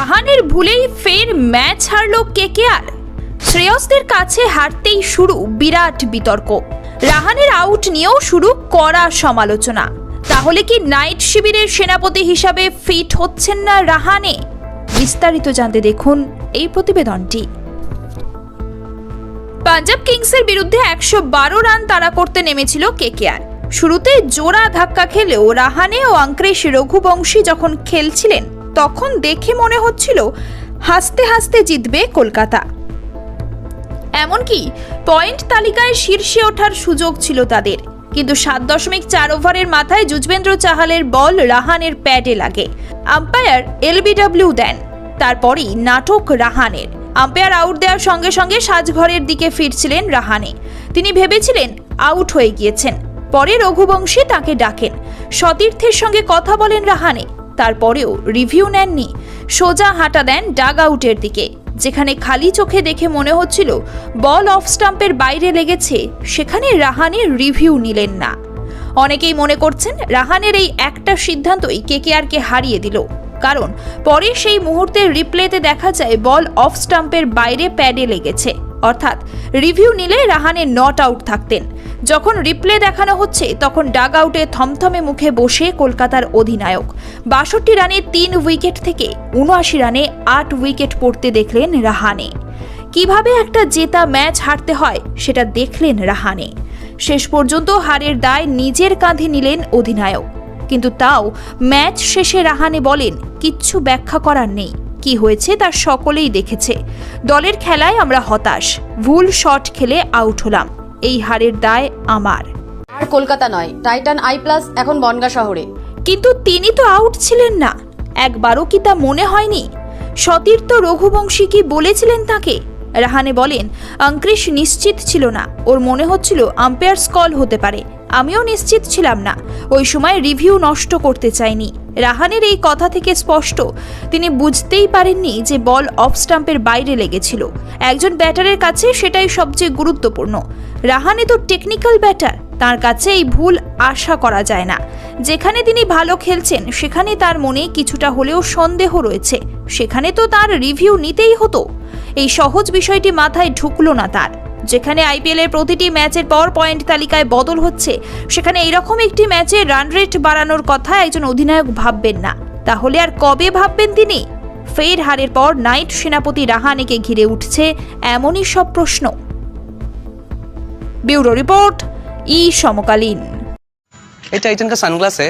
রাহানের ভুলেই ফের match হারল KKR. শ্রেয়সদের কাছে হারতেই শুরু বিরাট বিতর্ক। রাহানের আউট নিয়েও শুরু কড়া সমালোচনা। তাহলে কি নাইট শিবিরের সেনাপতি হিসাবে ফিট হচ্ছেন না রাহানে? বিস্তারিত জানতে দেখুন এই প্রতিবেদনটি। পাঞ্জাব কিংসের বিরুদ্ধে একশো বারো রান তাড়া করতে নেমেছিল কেকেআর। শুরুতে জোড়া ধাক্কা খেলেও রাহানে ও অঙ্ক্রেশ রঘুবংশী যখন খেলছিলেন তখন দেখে মনে হচ্ছিল হাসতে হাসতে জিতবে কলকাতা। এমনকি পয়েন্ট তালিকায় শীর্ষে ওঠার সুযোগ ছিল তাদের। কিন্তু সাত দশমিক চার ওভারের মাথায় যুজবেন্দ্র চাহালের বল রাহানের প্যাডে লাগে। আম্পায়ার এলবিডব্লিউ দেন, তারপরই নাটক রাহানের। আম্পায়ার আউট দেওয়ার সঙ্গে সঙ্গে সাজঘরের দিকে ফিরছিলেন রাহানে। তিনি ভেবেছিলেন আউট হয়ে গিয়েছেন। পরে রঘুবংশী তাকে ডাকেন। সতীর্থের সঙ্গে কথা বলেন রাহানে। তারপরেও রিভিউ নেননি। সোজা হাঁটা দেন ডাগ আউটের দিকে, যেখানে খালি চোখে দেখে মনে হচ্ছিল বল অফ স্টাম্পের বাইরে লেগেছে, সেখানে রাহানের রিভিউ নিলেন না। অনেকেই মনে করছেন রাহানের এই একটা সিদ্ধান্তই কেকেআরকে হারিয়ে দিল, কারণ পরে সেই মুহূর্তের রিপ্লেতে দেখা যায় বল অফ স্টাম্পের বাইরে প্যাডে লেগেছে। অর্থাৎ রিভিউ নিলে রাহানে নট আউট থাকতেন। যখন রিপ্লে দেখানো হচ্ছে, তখন ডাগ আউটে থমথমে মুখে বসে কলকাতার অধিনায়ক। বাষট্টি রানে তিন উইকেট থেকে উনআশি রানে আট উইকেট পড়তে দেখলেন রাহানে। কীভাবে একটা জেতা ম্যাচ হারতে হয়, সেটা দেখলেন রাহানে। শেষ পর্যন্ত হারের দায় নিজের কাঁধে নিলেন অধিনায়ক। কিন্তু তাও ম্যাচ শেষে রাহানে বলেন, কিচ্ছু ব্যাখ্যা করার নেই। কি হয়েছে তা সকলেই দেখেছে। দলের খেলায় আমরা হতাশ। ভুল শট খেলে আউট হলাম। এই হারের দায় আমার। আর কলকাতা নয় টাইটান আই প্লাস এখন বনগা শহরে। কিন্তু তিনি তো আউট ছিলেন না। একবারও কি তা মনে হয়নি? সতীর্থ রঘুবংশী কি বলেছিলেন তাকে? রাহানে বলেন অঙ্কৃশ নিশ্চিত ছিল না। ওর মনে হচ্ছিল আম্পায়ার্স কল হতে পারে। আমিও নিশ্চিত ছিলাম না। ওই সময় রিভিউ নষ্ট করতে চাইনি। রাহানের এই কথা থেকে স্পষ্ট। তিনি বুঝতেই পারেননি যে বল অফ স্টাম্পের বাইরে লেগেছিল। একজন ব্যাটারের কাছে সেটাই সবচেয়ে গুরুত্বপূর্ণ। রাহানে তো টেকনিক্যাল ব্যাটার তার কাছে এই ভুল আশা করা যায় না। যেখানে তিনি ভালো খেলছেন, সেখানে তার মনে কিছুটা হলেও সন্দেহ রয়েছে। সেখানে তো তার রিভিউ নিতেই হতো। এই সহজ বিষয়টি মাথায় ঢুকলো না তার। যেখানে আইপিএল এর প্রতিটি ম্যাচের পর পয়েন্ট তালিকায় বদল হচ্ছে সেখানে এইরকম একটি ম্যাচে রান রেট বাড়ানোর কথা একজন অধিনায়ক ভাববেন না তাহলে আর কবে ভাববেন তিনি ফের হারের পর নাইট সেনাপতি রাহানেকে ঘিরে উঠছে এমনই সব প্রশ্ন ব্যুরো রিপোর্ট ই সমকালীন ये टाइटन का सनग्लास है